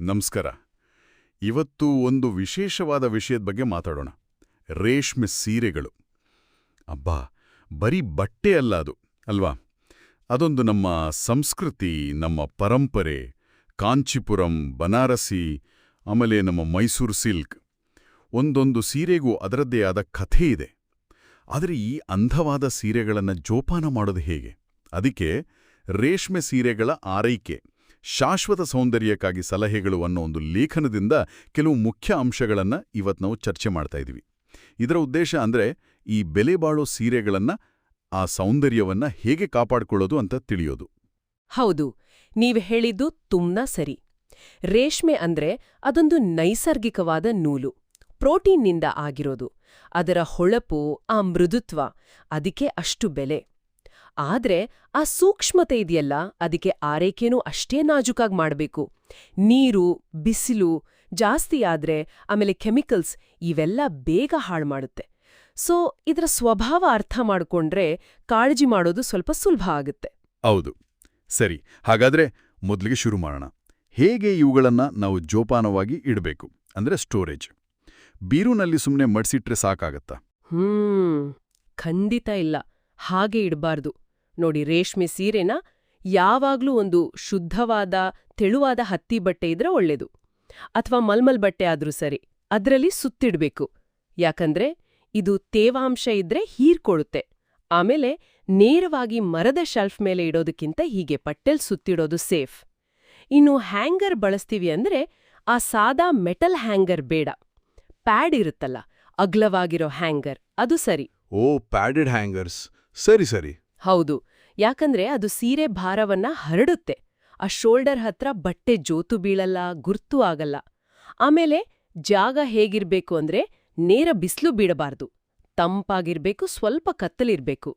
ನಮಸ್ಕಾರ. ಇವತ್ತು ಒಂದು ವಿಶೇಷವಾದ ವಿಷಯದ ಬಗ್ಗೆ ಮಾತಾಡೋಣ. ರೇಷ್ಮೆ ಸೀರೆಗಳು. ಅಬ್ಬಾ, ಬರೀ ಬಟ್ಟೆ ಅಲ್ಲ ಅದು, ಅಲ್ವಾ? ಅದೊಂದು ನಮ್ಮ ಸಂಸ್ಕೃತಿ, ನಮ್ಮ ಪರಂಪರೆ, ಕಾಂಚಿಪುರಂ, ಬನಾರಸಿ, ಆಮೇಲೆ ನಮ್ಮ ಮೈಸೂರು ಸಿಲ್ಕ್. ಒಂದೊಂದು ಸೀರೆಗೂ ಅದರದ್ದೇ ಆದ ಕಥೆ ಇದೆ. ಆದರೆ ಈ ಅಂಧವಾದ ಸೀರೆಗಳನ್ನು ಜೋಪಾನ ಮಾಡೋದು ಹೇಗೆ? ಅದಕ್ಕೆ ರೇಷ್ಮೆ ಸೀರೆಗಳ ಆರೈಕೆ. ಶಾಶ್ವತ ಸೌಂದರ್ಯಕ್ಕಾಗಿ ಸಲಹೆಗಳು ಅನ್ನೋ ಒಂದು ಲೇಖನದಿಂದ ಕೆಲವು ಮುಖ್ಯ ಅಂಶಗಳನ್ನು ಇವತ್ತು ನಾವು ಚರ್ಚೆ ಮಾಡ್ತಾ ಇದ್ದೀವಿ ಇದರ ಉದ್ದೇಶ ಅಂದ್ರೆ ಈ ಬೆಲೆ ಬಾಳೋ ಸೀರೆಗಳನ್ನು, ಆ ಸೌಂದರ್ಯವನ್ನ ಹೇಗೆ ಕಾಪಾಡಿಕೊಳ್ಳೋದು ಅಂತ ತಿಳಿಯೋದು. ಹೌದು, ನೀವು ಹೇಳಿದ್ದು ತುಂಬಾ ಸರಿ. ರೇಷ್ಮೆ ಅಂದ್ರೆ ಅದೊಂದು ನೈಸರ್ಗಿಕವಾದ ನೂಲು, ಪ್ರೋಟೀನ್ನಿಂದ ಆಗಿರೋದು. ಅದರ ಹೊಳಪು, ಆ ಮೃದುತ್ವ, ಅದಕ್ಕೆ ಅಷ್ಟು ಬೆಲೆ. ಆದ್ರೆ ಆ ಸೂಕ್ಷ್ಮತೆ ಇದೆಯಲ್ಲ ಅದಕ್ಕೆ ಆರೈಕೆನೂ ಅಷ್ಟೇ ನಾಜೂಕಾಗಿ ಮಾಡಬೇಕು. ನೀರು ಬಿಸಿಲು ಜಾಸ್ತಿ ಆದ್ರೆ ಆಮೇಲೆ ಕೆಮಿಕಲ್ಸ್ ಇವೆಲ್ಲ ಬೇಗ ಹಾಳು ಮಾಡುತ್ತೆ ಸೊ ಇದರ ಸ್ವಭಾವ ಅರ್ಥ ಮಾಡ್ಕೊಂಡ್ರೆ ಕಾಳಜಿ ಮಾಡೋದು ಸ್ವಲ್ಪ ಸುಲಭ ಆಗುತ್ತೆ. ಹೌದು. ಸರಿ ಹಾಗಾದ್ರೆ ಮೊದಲಿಗೆ ಶುರು ಮಾಡೋಣ. ಹೇಗೆ ಇವುಗಳನ್ನು ನಾವು ಜೋಪಾನವಾಗಿ ಇಡಬೇಕು? ಅಂದ್ರೆ ಸ್ಟೋರೇಜ್. ಬೀರುನಲ್ಲಿ ಸುಮ್ಮನೆ ಮಡ್ಸಿಟ್ರೆ ಸಾಕಾಗತ್ತಾ? ಹ್ಮ್ ಖಂಡಿತ ಇಲ್ಲ. ಹಾಗೆ ಇಡಬಾರ್ದು. ನೋಡಿ, ರೇಷ್ಮೆ ಸೀರೆನ ಯಾವಾಗ್ಲೂ ಒಂದು ಶುದ್ಧವಾದ, ತೆಳುವಾದ ಹತ್ತಿ ಬಟ್ಟೆ ಇದ್ರೆ ಒಳ್ಳೆದು. ಅಥವಾ ಮಲ್ಮಲ್ ಬಟ್ಟೆ ಆದ್ರೂ ಸರಿ, ಅದರಲ್ಲಿ ಸುತ್ತಿಡ್ಬೇಕು. ಯಾಕಂದ್ರೆ ಇದು ತೇವಾಂಶ ಇದ್ರೆ ಹೀರ್ಕೊಳ್ಳುತ್ತೆ. ಆಮೇಲೆ ನೇರವಾಗಿ ಮರದ ಶೆಲ್ಫ್ ಮೇಲೆ ಇಡೋದಕ್ಕಿಂತ ಹೀಗೆ ಪಟ್ಟೆಲ್ ಸುತ್ತಿಡೋದು ಸೇಫ್. ಇನ್ನು ಹ್ಯಾಂಗರ್ ಬಳಸ್ತೀವಿ ಅಂದ್ರೆ ಆ ಸಾದಾ ಮೆಟಲ್ ಹ್ಯಾಂಗರ್ ಬೇಡ. ಪ್ಯಾಡ್ ಇರುತ್ತಲ್ಲ, ಅಗ್ಲವಾಗಿರೋ ಹ್ಯಾಂಗರ್, ಅದು ಸರಿ. ಓ, ಪ್ಯಾಡೆಡ್ ಹ್ಯಾಂಗರ್ಸ್. ಸರಿ ಸರಿ. ಹೌದು. ಯಾಕಂದ್ರೆ ಅದು ಸೀರೆ ಭಾರವನ್ನ ಹರಡುತ್ತೆ. ಆ ಶೋಲ್ಡರ್ ಹತ್ರ ಬಟ್ಟೆ ಜೋತು ಬೀಳಲ್ಲ ಗುರ್ತು ಆಗಲ್ಲ. ಆಮೇಲೆ ಜಾಗ ಹೇಗಿರ್ಬೇಕು ಅಂದ್ರೆ ನೇರ ಬಿಸ್ಲು ಬೀಳಬಾರ್ದು. ತಂಪಾಗಿರ್ಬೇಕು ಸ್ವಲ್ಪ ಕತ್ತಲಿರ್ಬೇಕು.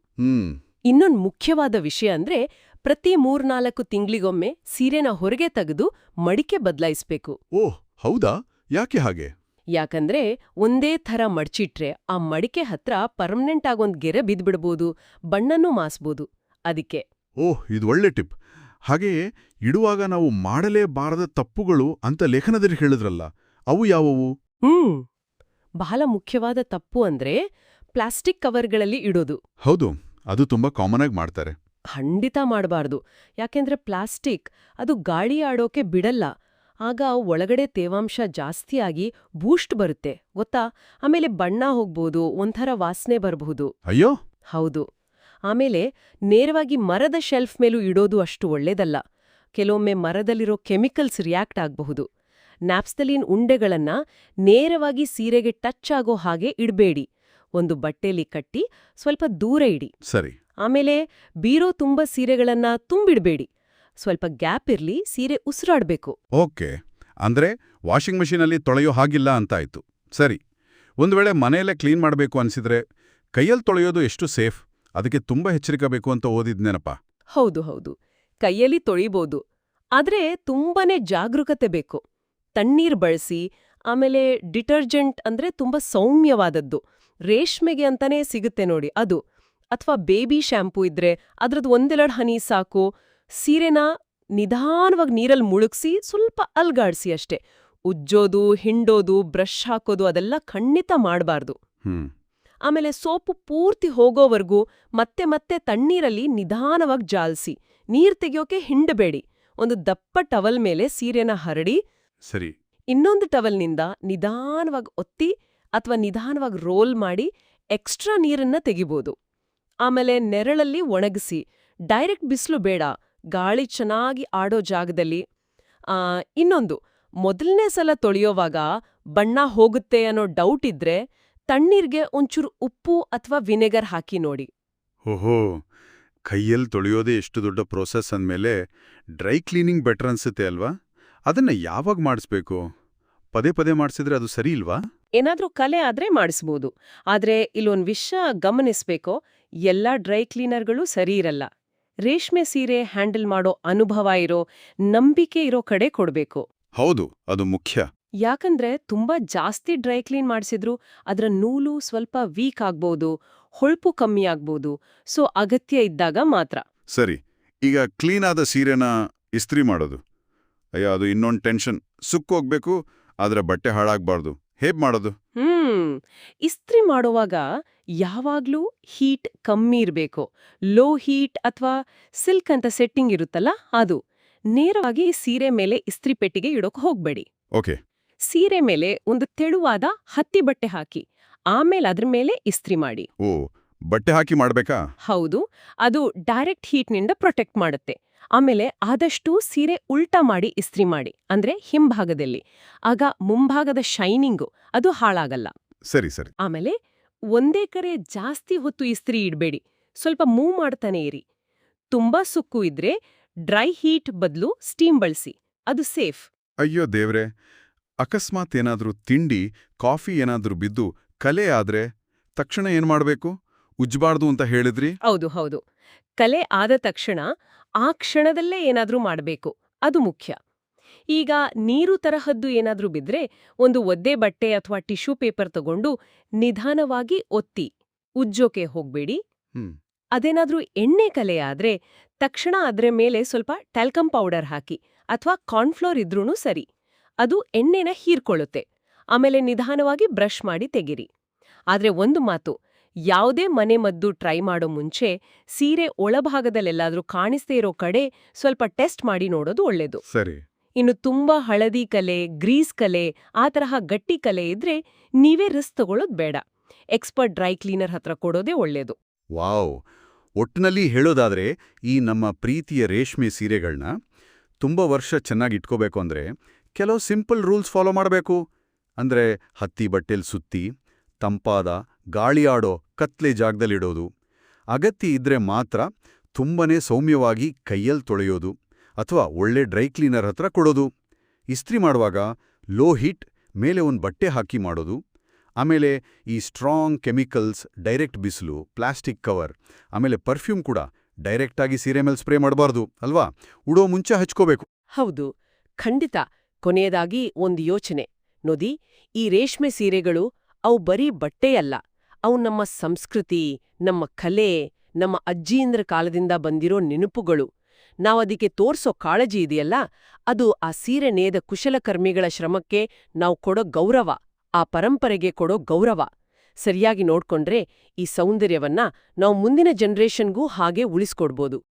ಇನ್ನೊಂದು ಮುಖ್ಯವಾದ ವಿಷಯ ಅಂದ್ರೆ ಪ್ರತಿ ಮೂರ್ನಾಲ್ಕು ತಿಂಗಳಿಗೊಮ್ಮೆ ಸೀರೆನ ಹೊರಗೆ ತೆಗೆದು ಮಡಿಕೆ ಬದಲಾಯಿಸ್ಬೇಕು. ಓಹ್ ಹೌದಾ? ಯಾಕೆ ಹಾಗೆ? ಯಾಕಂದ್ರೆ ಒಂದೇ ಥರ ಮಡ್ಚಿಟ್ರೆ ಆ ಮಡಿಕೆ ಹತ್ರ ಪರ್ಮನೆಂಟ್ ಆಗೊಂದ್ ಗೆರೆ ಬಿದ್ಬಿಡ್ಬೋದು ಬಣ್ಣನೂ ಮಾಸ್ಬೋದು. ಅದಕ್ಕೆ. ಓಹ್ ಇದು ಒಳ್ಳೆ ಟಿಪ್. ಹಾಗೆಯೇ ಇಡುವಾಗ ನಾವು ಮಾಡಲೇಬಾರದ ತಪ್ಪುಗಳು ಅಂತ ಲೇಖನದಲ್ಲಿ ಹೇಳಿದ್ರಲ್ಲ ಅವು ಯಾವುವು? ಹ್ಮ್. ಬಹಳ ಮುಖ್ಯವಾದ ತಪ್ಪು ಅಂದ್ರೆ ಪ್ಲಾಸ್ಟಿಕ್ ಕವರ್ಗಳಲ್ಲಿ ಇಡೋದು. ಹೌದು ಅದು ತುಂಬಾ ಕಾಮನ್ ಆಗಿ ಮಾಡ್ತಾರೆ. ಖಂಡಿತ ಮಾಡಬಾರ್ದು. ಯಾಕೆಂದ್ರೆ ಪ್ಲಾಸ್ಟಿಕ್ ಅದು ಗಾಳಿ ಆಡೋಕೆ ಬಿಡಲ್ಲ. ಆಗ ಒಳಗಡೆ ತೇವಾಂಶ ಜಾಸ್ತಿಯಾಗಿ ಬೂಸ್ಟ್ ಬರುತ್ತೆ ಗೊತ್ತಾ? ಆಮೇಲೆ ಬಣ್ಣ ಹೋಗ್ಬೋದು ಒಂಥರ ವಾಸನೆ ಬರಬಹುದು. ಅಯ್ಯೋ! ಹೌದು. ಆಮೇಲೆ ನೇರವಾಗಿ ಮರದ ಶೆಲ್ಫ್ ಮೇಲೂ ಇಡೋದು ಅಷ್ಟು ಒಳ್ಳೇದಲ್ಲ. ಕೆಲವೊಮ್ಮೆ ಮರದಲ್ಲಿರೋ ಕೆಮಿಕಲ್ಸ್ ರಿಯಾಕ್ಟ್ ಆಗಬಹುದು. ನ್ಯಾಪ್ಸ್ತಲೀನ್ ಉಂಡೆಗಳನ್ನ ನೇರವಾಗಿ ಸೀರೆಗೆ ಟಚ್ ಆಗೋ ಹಾಗೆ ಇಡಬೇಡಿ. ಒಂದು ಬಟ್ಟೆಲಿ ಕಟ್ಟಿ ಸ್ವಲ್ಪ ದೂರ ಇಡಿ. ಸರಿ. ಆಮೇಲೆ ಬೀರೋ ತುಂಬ ಸೀರೆಗಳನ್ನ ತುಂಬಿಡ್ಬೇಡಿ. ಸ್ವಲ್ಪ ಗ್ಯಾಪ್ ಇರಲಿ ಸೀರೆ ಉಸಿರಾಡಬೇಕು. ಓಕೆ. ಅಂದ್ರೆ ವಾಷಿಂಗ್ ಮಷೀನಲ್ಲಿ ತೊಳೆಯೋ ಹಾಗಿಲ್ಲ ಅಂತಾಯ್ತು. ಸರಿ. ಒಂದು ವೇಳೆ ಮನೆಯಲ್ಲೇ ಕ್ಲೀನ್ ಮಾಡಬೇಕು ಅನ್ಸಿದ್ರೆ ಕೈಯಲ್ಲಿ ತೊಳೆಯೋದು ಎಷ್ಟು ಸೇಫ್? ಅದಕ್ಕೆ ತುಂಬಾ ಎಚ್ಚರಿಕೆ ಬೇಕು ಅಂತ ಓದಿದ್ನೇನಪ್ಪ. ಹೌದು ಹೌದು. ಕೈಯಲ್ಲಿ ತೊಳಿಬೋದು. ಆದ್ರೆ ತುಂಬಾನೇ ಜಾಗರೂಕತೆ ಬೇಕು. ತಣ್ಣೀರ್ ಬಳಸಿ ಆಮೇಲೆ ಡಿಟರ್ಜೆಂಟ್ ಅಂದ್ರೆ ತುಂಬಾ ಸೌಮ್ಯವಾದದ್ದು. ರೇಷ್ಮೆಗೆ ಅಂತಾನೆ ಸಿಗುತ್ತೆ ನೋಡಿ ಅದು. ಅಥವಾ ಬೇಬಿ ಶ್ಯಾಂಪೂ ಇದ್ರೆ ಅದ್ರದ್ದು ಒಂದೆರಡು ಹನಿ ಸಾಕು. ಸೀರೆನ ನಿಧಾನವಾಗಿ ನೀರಲ್ಲಿ ಮುಳುಗ್ಸಿ ಸ್ವಲ್ಪ ಅಲ್ಗಾಡ್ಸಿ ಅಷ್ಟೇ. ಉಜ್ಜೋದು ಹಿಂಡೋದು ಬ್ರಷ್ ಹಾಕೋದು ಅದೆಲ್ಲ ಖಂಡಿತ ಮಾಡಬಾರ್ದು. ಹ್ಮ್. ಆಮೇಲೆ ಸೋಪು ಪೂರ್ತಿ ಹೋಗೋವರೆಗೂ ಮತ್ತೆ ಮತ್ತೆ ತಣ್ಣೀರಲ್ಲಿ ನಿಧಾನವಾಗಿ ಜಾಲ್ಸಿ. ನೀರ್ ತೆಗಿಯೋಕೆ ಹಿಂಡಬೇಡಿ. ಒಂದು ದಪ್ಪ ಟವಲ್ ಮೇಲೆ ಸೀರೆನ ಹರಡಿ ಸರಿ. ಇನ್ನೊಂದು ಟವಲ್ನಿಂದ ನಿಧಾನವಾಗಿ ಒತ್ತಿ ಅಥವಾ ನಿಧಾನವಾಗಿ ರೋಲ್ ಮಾಡಿ ಎಕ್ಸ್ಟ್ರಾ ನೀರನ್ನ ತೆಗಿಬೋದು. ಆಮೇಲೆ ನೆರಳಲ್ಲಿ ಒಣಗಿಸಿ. ಡೈರೆಕ್ಟ್ ಬಿಸಿಲು ಬೇಡ. ಗಾಳಿ ಚೆನ್ನಾಗಿ ಆಡೋ ಜಾಗದಲ್ಲಿ ಆ, ಇನ್ನೊಂದು ಮೊದಲನೇ ಸಲ ತೊಳೆಯೋವಾಗ ಬಣ್ಣ ಹೋಗುತ್ತೆ ಅನ್ನೋ ಡೌಟ್ ಇದ್ರೆ ತಣ್ಣೀರ್ಗೆ ಒಂಚೂರು ಉಪ್ಪು ಅಥವಾ ವಿನೆಗರ್ ಹಾಕಿ ನೋಡಿ. ಓಹೋ ಕೈಯಲ್ಲಿ ತೊಳೆಯೋದೇ ಎಷ್ಟು ದೊಡ್ಡ ಪ್ರೋಸೆಸ್ ಅಂದಮೇಲೆ ಡ್ರೈ ಕ್ಲೀನಿಂಗ್ ಬೆಟರ್ ಅನ್ಸುತ್ತೆ ಅಲ್ವಾ? ಅದನ್ನ ಯಾವಾಗ ಮಾಡಿಸ್ಬೇಕು? ಪದೇ ಪದೇ ಮಾಡಿಸಿದ್ರೆ ಅದು ಸರಿ ಇಲ್ವಾ? ಏನಾದರೂ ಕಲೆ ಆದ್ರೆ ಮಾಡಿಸ್ಬೋದು. ಆದ್ರೆ ಇಲ್ಲೊಂದು ವಿಷಯ ಗಮನಿಸಬೇಕು ಎಲ್ಲ ಡ್ರೈ ಕ್ಲೀನರ್ಗಳು ಸರಿ ಇರಲ್ಲ. ರೇಷ್ಮೆ ಸೀರೆ ಹ್ಯಾಂಡಲ್ ಮಾಡೋ ಅನುಭವ ಇರೋ ನಂಬಿಕೆ ಇರೋ ಕಡೆ ಕೊಡ್ಬೇಕು. ಹೌದು ಅದು ಮುಖ್ಯ. ಯಾಕಂದ್ರೆ ತುಂಬಾ ಜಾಸ್ತಿ ಡ್ರೈ ಕ್ಲೀನ್ ಮಾಡಿಸಿದ್ರು ಅದರ ನೂಲು ಸ್ವಲ್ಪ ವೀಕ್ ಆಗ್ಬೋದು ಹೊಳಪು ಕಮ್ಮಿ ಆಗ್ಬೋದು ಸೊ ಅಗತ್ಯ ಇದ್ದಾಗ ಮಾತ್ರ. ಸರಿ ಈಗ ಕ್ಲೀನ್ ಆದ ಸೀರೆನ ಇಸ್ತ್ರಿ ಮಾಡೋದು. ಅಯ್ಯೋ ಅದು ಇನ್ನೊಂದು ಟೆನ್ಷನ್. ಸುಕ್ಕೋಗ್ಬೇಕು ಆದ್ರೆ ಬಟ್ಟೆ ಹಾಳಾಗ್ಬಾರ್ದು. ಹೇಗ್ ಮಾಡೋದು? ಹ್ಮ್. ಇಸ್ತ್ರಿ ಮಾಡುವಾಗ ಯಾವಾಗ್ಲೂ ಹೀಟ್ ಕಮ್ಮಿ ಇರಬೇಕು. ಲೋ ಹೀಟ್ ಅಥವಾ ಸಿಲ್ಕ್ ಅಂತ ಸೆಟ್ಟಿಂಗ್ ಇರುತ್ತಲ್ಲ ಅದು. ನೇರವಾಗಿ ಸೀರೆ ಮೇಲೆ ಇಸ್ತ್ರಿ ಪೆಟ್ಟಿಗೆ ಇಡೋಕೆ ಹೋಗ್ಬೇಡಿ. ಓಕೆ. ಸೀರೆ ಮೇಲೆ ಒಂದು ತೆಳುವಾದ ಹತ್ತಿ ಬಟ್ಟೆ ಹಾಕಿ. ಆಮೇಲೆ ಅದ್ರ ಮೇಲೆ ಇಸ್ತ್ರಿ ಮಾಡಿ. ಓ ಬಟ್ಟೆ ಹಾಕಿ ಮಾಡ್ಬೇಕಾ? ಹೌದು. ಅದು ಡೈರೆಕ್ಟ್ ಹೀಟ್ನಿಂದ ಪ್ರೊಟೆಕ್ಟ್ ಮಾಡುತ್ತೆ. ಆಮೇಲೆ ಆದಷ್ಟು ಸೀರೆ ಉಲ್ಟಾ ಮಾಡಿ ಇಸ್ತ್ರಿ ಮಾಡಿ ಅಂದ್ರೆ ಹಿಂಭಾಗದಲ್ಲಿ. ಆಗ ಮುಂಭಾಗದ ಶೈನಿಂಗು ಅದು ಹಾಳಾಗಲ್ಲ. ಸರಿ ಸರಿ. ಆಮೇಲೆ ಒಂದೇ ಕರೆ ಜಾಸ್ತಿ ಹೊತ್ತು ಇಸ್ತ್ರಿ ಇಡಬೇಡಿ ಸ್ವಲ್ಪ ಮೂವ್ ಮಾಡ್ತಾನೆ ಇರಿ. ತುಂಬಾ ಸುಕ್ಕು ಇದ್ರೆ ಡ್ರೈ ಹೀಟ್ ಬದಲು ಸ್ಟೀಮ್ ಬಳಸಿ ಅದು ಸೇಫ್. ಅಯ್ಯೋ ದೇವ್ರೆ ಅಕಸ್ಮಾತ್ ಏನಾದ್ರೂ ತಿಂಡಿ ಕಾಫಿ ಏನಾದ್ರೂ ಬಿದ್ದು ಕಲೆ ಆದ್ರೆ ತಕ್ಷಣ ಏನ್ ಮಾಡಬೇಕು? ಉಜ್ಬಾರ್ದು ಅಂತ ಹೇಳಿದ್ರಿ? ಹೌದು ಹೌದು. ಕಲೆ ಆದ ತಕ್ಷಣ ಆ ಕ್ಷಣದಲ್ಲೇ ಏನಾದರೂ ಮಾಡಬೇಕು ಅದು ಮುಖ್ಯ. ಈಗ ನೀರು ತರಹದ್ದು ಏನಾದರೂ ಬಿದ್ರೆ ಒಂದು ಒದ್ದೆ ಬಟ್ಟೆ ಅಥವಾ ಟಿಶ್ಯೂ ಪೇಪರ್ ತಗೊಂಡು ನಿಧಾನವಾಗಿ ಒತ್ತಿ ಉಜ್ಜೋಕೆ ಹೋಗ್ಬೇಡಿ. ಅದೇನಾದ್ರೂ ಎಣ್ಣೆ ಕಲೆ ಆದ್ರೆ ತಕ್ಷಣ ಅದ್ರ ಮೇಲೆ ಸ್ವಲ್ಪ ಟ್ಯಾಲ್ಕಮ್ ಪೌಡರ್ ಹಾಕಿ ಅಥವಾ ಕಾರ್ನ್ಫ್ಲೋರ್ ಇದ್ರೂ ಸರಿ. ಅದು ಎಣ್ಣೆನ ಹೀರ್ಕೊಳ್ಳುತ್ತೆ. ಆಮೇಲೆ ನಿಧಾನವಾಗಿ ಬ್ರಷ್ ಮಾಡಿ ತೆಗಿರಿ. ಆದ್ರೆ ಒಂದು ಮಾತು ಯಾವುದೇ ಮನೆ ಮದ್ದು ಟ್ರೈ ಮಾಡೋ ಮುಂಚೆ ಸೀರೆ ಒಳಭಾಗದಲ್ಲೆಲ್ಲಾದ್ರೂ ಕಾಣಿಸ್ತೇ ಇರೋ ಕಡೆ ಸ್ವಲ್ಪ ಟೆಸ್ಟ್ ಮಾಡಿ ನೋಡೋದು ಒಳ್ಳೇದು. ಸರಿ. ಇನ್ನು ತುಂಬಾ ಹಳದಿ ಕಲೆ ಗ್ರೀಸ್ ಕಲೆ ಆ ತರಹ ಗಟ್ಟಿ ಕಲೆ ಇದ್ರೆ ನೀವೇ ರಿಸ್ಕ್ ತಗೊಳ್ಳೋದು ಬೇಡ. ಎಕ್ಸ್ಪರ್ಟ್ ಡ್ರೈ ಕ್ಲೀನರ್ ಹತ್ರ ಕೊಡೋದೇ ಒಳ್ಳೇದು. ವಾವ್! ಒಟ್ಟಿನಲ್ಲಿ ಹೇಳೋದಾದ್ರೆ ಈ ನಮ್ಮ ಪ್ರೀತಿಯ ರೇಷ್ಮೆ ಸೀರೆಗಳನ್ನ ತುಂಬ ವರ್ಷ ಚೆನ್ನಾಗಿ ಇಟ್ಕೋಬೇಕು ಅಂದ್ರೆ ಕೆಲವು ಸಿಂಪಲ್ ರೂಲ್ಸ್ ಫಾಲೋ ಮಾಡಬೇಕು. ಅಂದ್ರೆ ಹತ್ತಿ ಬಟ್ಟೆಲ್ ಸುತ್ತಿ ತಂಪಾದ ಗಾಳಿಯಾಡೋ ಕತ್ಲೆ ಜಾಗದಲ್ಲಿಡೋದು. ಅಗತ್ಯ ಇದ್ರೆ ಮಾತ್ರ ತುಂಬನೇ ಸೌಮ್ಯವಾಗಿ ಕೈಯಲ್ಲಿ ತೊಳೆಯೋದು ಅಥವಾ ಒಳ್ಳೆ ಡ್ರೈ ಕ್ಲೀನರ್ ಹತ್ರ ಕೊಡೋದು. ಇಸ್ತ್ರಿ ಮಾಡುವಾಗ ಲೋ ಹೀಟ್, ಮೇಲೆ ಒಂದು ಬಟ್ಟೆ ಹಾಕಿ ಮಾಡೋದು. ಆಮೇಲೆ ಈ ಸ್ಟ್ರಾಂಗ್ ಕೆಮಿಕಲ್ಸ್, ಡೈರೆಕ್ಟ್ ಬಿಸಿಲು, ಪ್ಲಾಸ್ಟಿಕ್ ಕವರ್, ಆಮೇಲೆ ಪರ್ಫ್ಯೂಮ್ ಕೂಡ ಡೈರೆಕ್ಟಾಗಿ ಸೀರೆ ಮೇಲೆ ಸ್ಪ್ರೇ ಮಾಡಬಾರ್ದು, ಅಲ್ವಾ? ಉಡೋ ಮುಂಚೆ ಹಚ್ಕೋಬೇಕು. ಹೌದು. ಖಂಡಿತ. ಕೊನೆಯದಾಗಿ ಒಂದು ಯೋಚನೆ. ನೋಡಿ, ಈ ರೇಷ್ಮೆ ಸೀರೆಗಳು ಅವು ಬರೀ ಬಟ್ಟೆಯಲ್ಲ. ಅವು ನಮ್ಮ ಸಂಸ್ಕೃತಿ, ನಮ್ಮ ಕಲೆ, ನಮ್ಮ ಅಜ್ಜಿಯಂದ್ರ ಕಾಲದಿಂದ ಬಂದಿರೋ ನೆನಪುಗಳು. ನಾವದಕ್ಕೆ ತೋರ್ಸೋ ಕಾಳಜಿ ಇದೆಯಲ್ಲ, ಅದು ಆ ಸೀರೆ ನೇದ ಕುಶಲಕರ್ಮಿಗಳ ಶ್ರಮಕ್ಕೆ ನಾವು ಕೊಡೋ ಗೌರವ, ಆ ಪರಂಪರೆಗೆ ಕೊಡೋ ಗೌರವ. ಸರಿಯಾಗಿ ನೋಡ್ಕೊಂಡ್ರೆ ಈ ಸೌಂದರ್ಯವನ್ನ ನಾವು ಮುಂದಿನ ಜನ್ರೇಷನ್ಗೂ ಹಾಗೆ ಉಳಿಸ್ಕೊಡ್ಬೋದು.